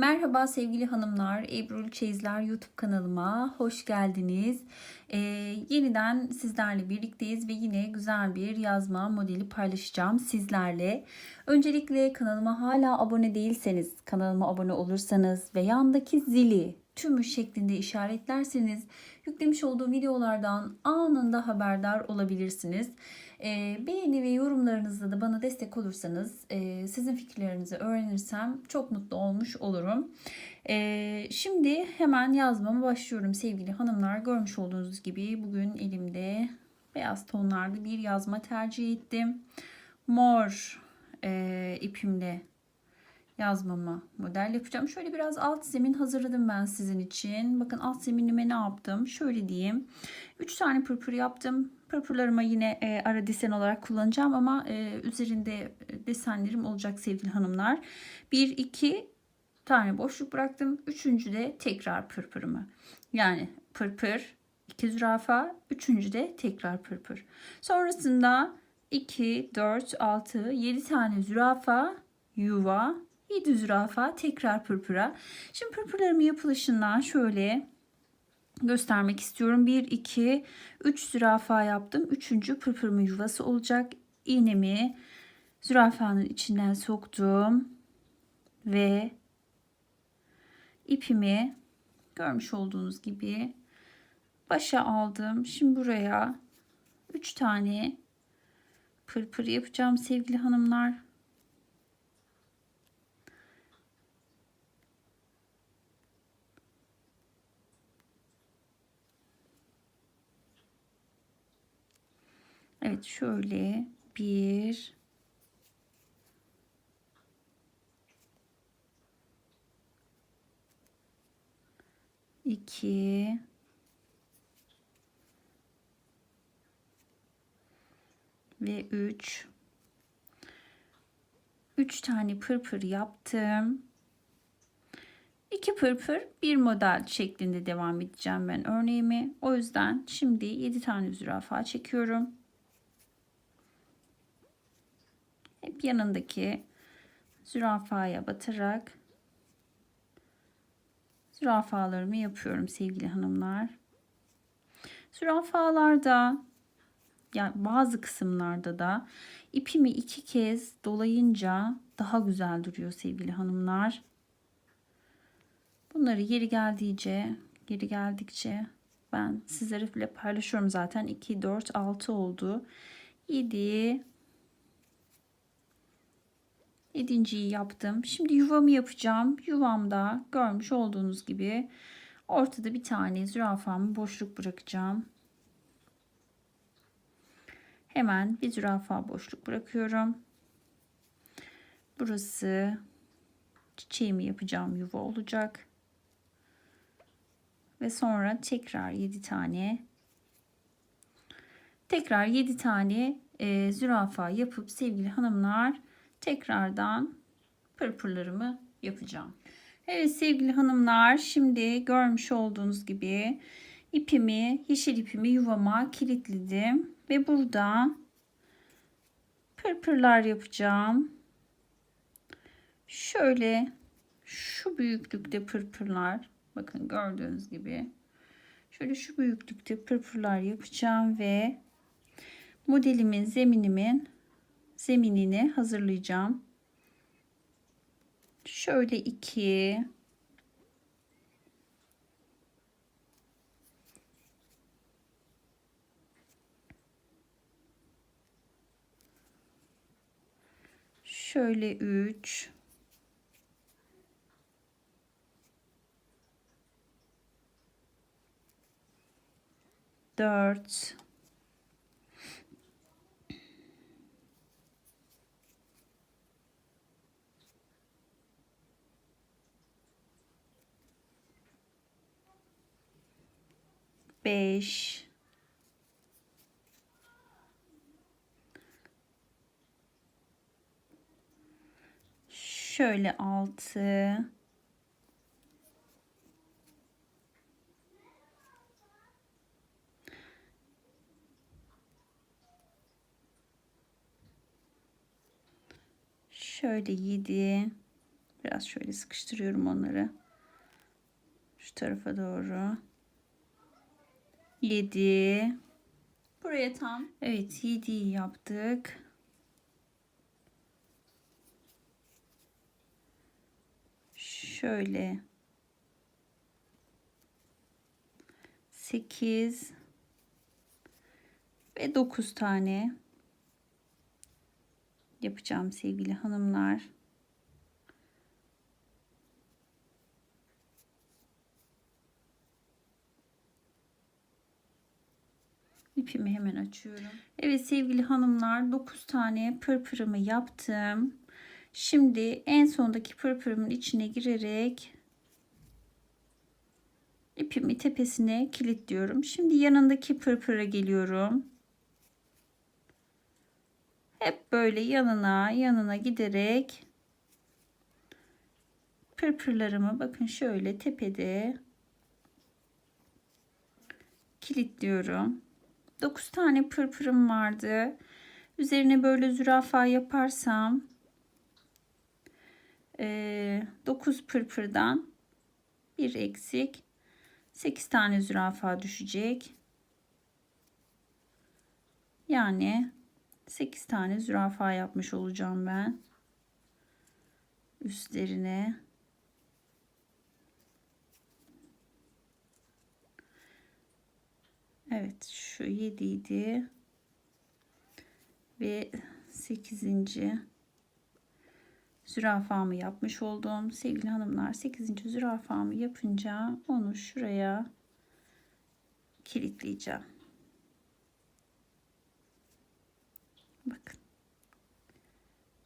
Merhaba sevgili hanımlar, Ebru Çeyizler YouTube kanalıma hoş geldiniz. Ee, yeniden sizlerle birlikteyiz ve yine güzel bir yazma modeli paylaşacağım sizlerle. Öncelikle kanalıma hala abone değilseniz, kanalıma abone olursanız ve yandaki zili tümü şeklinde işaretlerseniz yüklemiş olduğum videolardan anında haberdar olabilirsiniz. Ee, beğeni ve yorumlarınızla da bana destek olursanız e, sizin fikirlerinizi öğrenirsem çok mutlu olmuş olurum. Ee, şimdi hemen yazmama başlıyorum sevgili hanımlar. Görmüş olduğunuz gibi bugün elimde beyaz tonlarda bir yazma tercih ettim. Mor e, ipimle yazmama model yapacağım. Şöyle biraz alt zemin hazırladım ben sizin için. Bakın alt zeminime ne yaptım? Şöyle diyeyim. 3 tane pırpır yaptım. Pırpırlarıma yine e, ara desen olarak kullanacağım ama e, üzerinde desenlerim olacak sevgili hanımlar. 1 2 tane boşluk bıraktım. Üçüncü de tekrar pırpırımı. Yani pırpır, 2 zürafa, üçüncü de tekrar pırpır. Sonrasında 2, 4, 6, 7 tane zürafa, yuva, 7 zürafa, tekrar pırpıra. Şimdi pırpırlarımın yapılışından şöyle göstermek istiyorum. 1, 2, 3 zürafa yaptım. Üçüncü pırpırımın yuvası olacak. İğnemi zürafanın içinden soktum. Ve ipimi görmüş olduğunuz gibi başa aldım. Şimdi buraya 3 tane pırpır yapacağım sevgili hanımlar. Evet şöyle bir iki ve üç üç tane pırpır yaptım. İki pırpır bir model şeklinde devam edeceğim ben örneğimi. O yüzden şimdi 7 tane zürafa çekiyorum. Hep yanındaki zürafaya batarak zürafalarımı yapıyorum sevgili hanımlar. Zürafalarda yani bazı kısımlarda da ipimi iki kez dolayınca daha güzel duruyor sevgili hanımlar. Bunları yeri geldiğince, geri geldikçe ben sizlere paylaşıyorum zaten. 2, 4, 6 oldu. 7, Yedinciyi yaptım. Şimdi yuvamı yapacağım. Yuvamda görmüş olduğunuz gibi ortada bir tane zürafamı boşluk bırakacağım. Hemen bir zürafa boşluk bırakıyorum. Burası çiçeğimi yapacağım yuva olacak. Ve sonra tekrar 7 tane tekrar 7 tane e, zürafa yapıp sevgili hanımlar tekrardan pırpırlarımı yapacağım. Evet sevgili hanımlar şimdi görmüş olduğunuz gibi ipimi yeşil ipimi yuvama kilitledim ve burada pırpırlar yapacağım. Şöyle şu büyüklükte pırpırlar bakın gördüğünüz gibi şöyle şu büyüklükte pırpırlar yapacağım ve modelimin zeminimin zeminini hazırlayacağım. Şöyle iki. Şöyle üç. Dört 5 şöyle 6 şöyle 7 biraz şöyle sıkıştırıyorum onları. Şu tarafa doğru. 7. Buraya tam Evet 7'yi yaptık. Şöyle 8 ve 9 tane yapacağım sevgili hanımlar. İpimi hemen açıyorum. Evet sevgili hanımlar 9 tane pırpırımı yaptım. Şimdi en sondaki pırpırımın içine girerek ipimi tepesine kilitliyorum. Şimdi yanındaki pırpıra geliyorum. Hep böyle yanına yanına giderek pırpırlarımı bakın şöyle tepede kilitliyorum. 9 tane pırpırım vardı. Üzerine böyle zürafa yaparsam 9 pırpırdan bir eksik 8 tane zürafa düşecek. Yani 8 tane zürafa yapmış olacağım ben. Üstlerine. Evet şu 7 idi. Ve 8. zürafamı yapmış oldum. Sevgili hanımlar 8. zürafamı yapınca onu şuraya kilitleyeceğim. Bakın.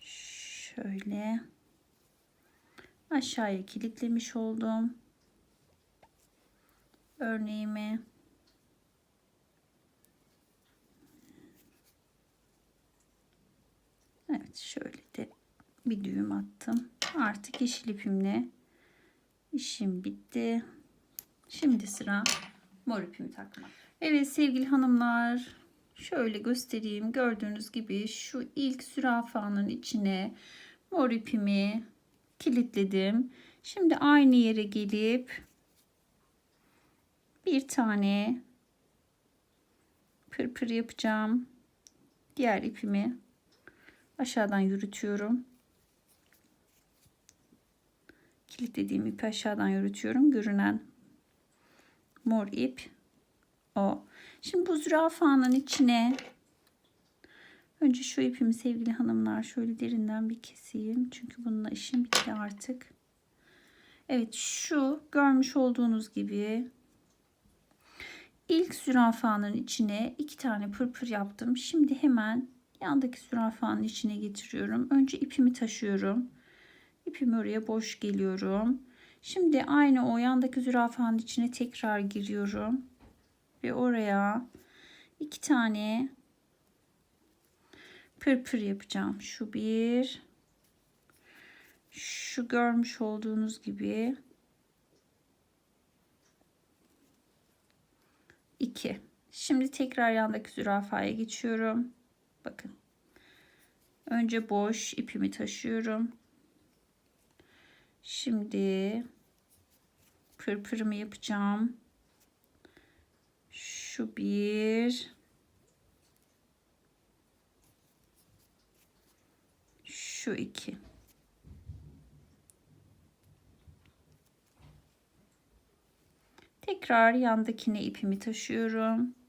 Şöyle aşağıya kilitlemiş oldum. Örneğimi Evet şöyle de bir düğüm attım. Artık yeşil ipimle işim bitti. Şimdi sıra mor ipimi takmak. Evet sevgili hanımlar şöyle göstereyim. Gördüğünüz gibi şu ilk zürafanın içine mor ipimi kilitledim. Şimdi aynı yere gelip bir tane pırpır yapacağım. Diğer ipimi aşağıdan yürütüyorum. Kilitlediğim ipi aşağıdan yürütüyorum. Görünen mor ip o. Şimdi bu zürafanın içine önce şu ipimi sevgili hanımlar şöyle derinden bir keseyim. Çünkü bununla işim bitti artık. Evet şu görmüş olduğunuz gibi ilk zürafanın içine iki tane pırpır yaptım. Şimdi hemen yandaki zürafanın içine getiriyorum. Önce ipimi taşıyorum. İpimi oraya boş geliyorum. Şimdi aynı o yandaki zürafanın içine tekrar giriyorum. Ve oraya iki tane pırpır yapacağım. Şu bir. Şu görmüş olduğunuz gibi. iki. Şimdi tekrar yandaki zürafaya geçiyorum. Bakın. Önce boş ipimi taşıyorum. Şimdi pırpırımı yapacağım. Şu bir. Şu iki. Tekrar yandakine ipimi taşıyorum.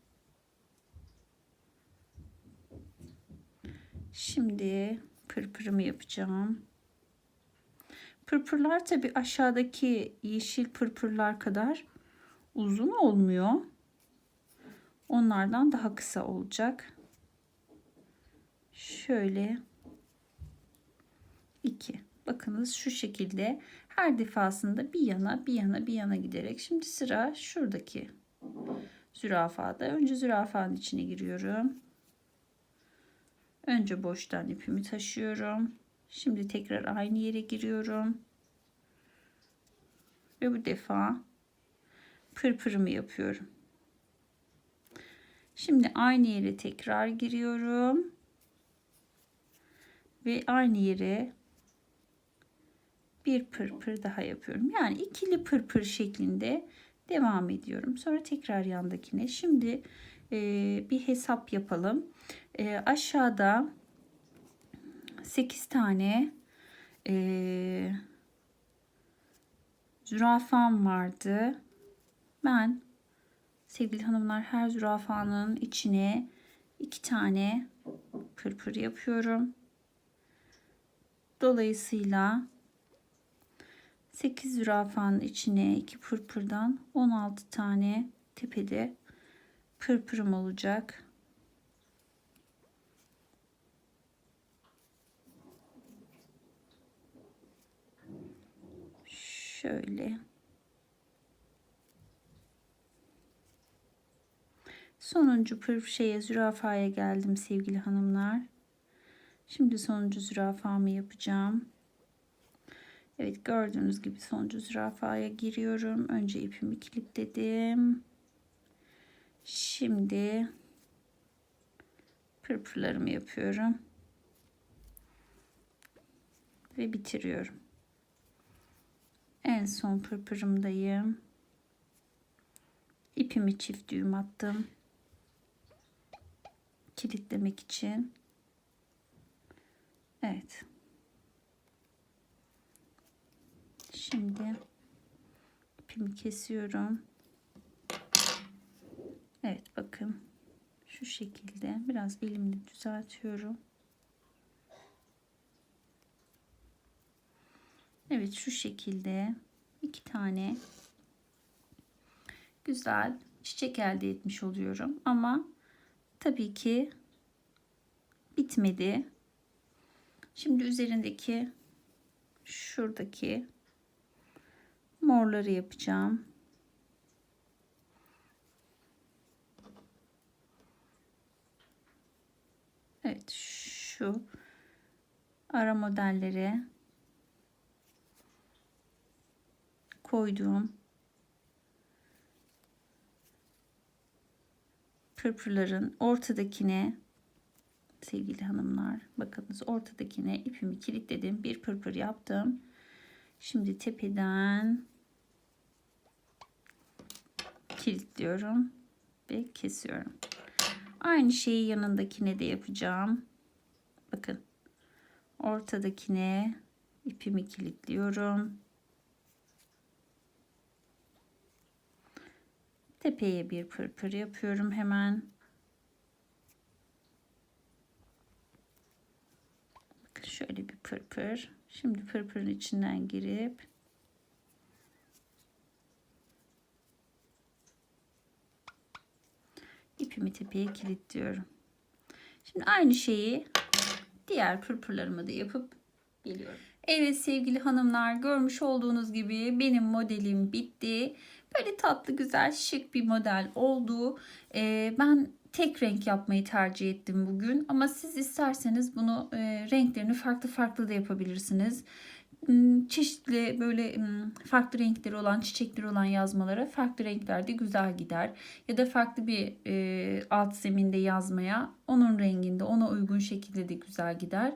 Şimdi pırpırımı yapacağım. Pırpırlar tabi aşağıdaki yeşil pırpırlar kadar uzun olmuyor. Onlardan daha kısa olacak. Şöyle iki. Bakınız şu şekilde her defasında bir yana bir yana bir yana giderek şimdi sıra şuradaki zürafada. Önce zürafanın içine giriyorum. Önce boştan ipimi taşıyorum. Şimdi tekrar aynı yere giriyorum. Ve bu defa pırpırımı yapıyorum. Şimdi aynı yere tekrar giriyorum. Ve aynı yere bir pırpır daha yapıyorum. Yani ikili pırpır şeklinde devam ediyorum. Sonra tekrar yandakine. Şimdi bir hesap yapalım. E, aşağıda 8 tane e, zürafam vardı. Ben sevgili hanımlar her zürafanın içine iki tane pırpır yapıyorum. Dolayısıyla 8 zürafanın içine 2 pırpırdan 16 tane tepede pırpırım olacak. Şöyle. Sonuncu pırp şeye zürafaya geldim sevgili hanımlar. Şimdi sonuncu zürafamı yapacağım. Evet gördüğünüz gibi sonuncu zürafaya giriyorum. Önce ipimi kilitledim. Şimdi pırpırlarımı yapıyorum. Ve bitiriyorum. En son pırpırımdayım. İpimi çift düğüm attım. Kilitlemek için. Evet. Şimdi ipimi kesiyorum. Evet bakın şu şekilde biraz elimle düzeltiyorum. Evet şu şekilde iki tane güzel çiçek elde etmiş oluyorum ama tabii ki bitmedi. Şimdi üzerindeki şuradaki morları yapacağım. Evet şu ara modelleri koyduğum pırpırların ortadakine sevgili hanımlar bakınız ortadakine ipimi kilitledim. Bir pırpır yaptım. Şimdi tepeden kilitliyorum ve kesiyorum. Aynı şeyi yanındakine de yapacağım. Bakın ortadakine ipimi kilitliyorum tepeye bir pırpır yapıyorum hemen. Şöyle bir pırpır. Şimdi pırpırın içinden girip ipimi tepeye kilitliyorum. Şimdi aynı şeyi diğer pırpırlarımı da yapıp geliyorum. Evet sevgili hanımlar görmüş olduğunuz gibi benim modelim bitti. Böyle tatlı güzel şık bir model oldu. Ee, ben tek renk yapmayı tercih ettim bugün. Ama siz isterseniz bunu e, renklerini farklı farklı da yapabilirsiniz. Hmm, Çeşitli böyle hmm, farklı renkleri olan çiçekleri olan yazmalara farklı renklerde güzel gider. Ya da farklı bir e, alt zeminde yazmaya onun renginde ona uygun şekilde de güzel gider.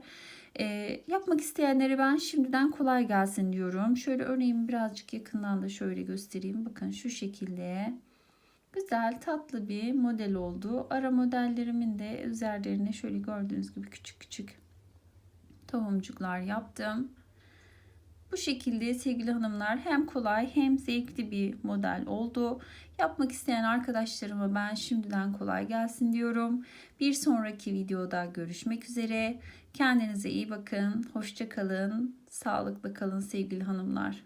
E, yapmak isteyenlere ben şimdiden kolay gelsin diyorum. Şöyle örneğimi birazcık yakından da şöyle göstereyim. Bakın şu şekilde güzel tatlı bir model oldu. Ara modellerimin de üzerlerine şöyle gördüğünüz gibi küçük küçük tohumcuklar yaptım. Bu şekilde sevgili hanımlar hem kolay hem zevkli bir model oldu. Yapmak isteyen arkadaşlarıma ben şimdiden kolay gelsin diyorum. Bir sonraki videoda görüşmek üzere. Kendinize iyi bakın. Hoşça kalın. Sağlıklı kalın sevgili hanımlar.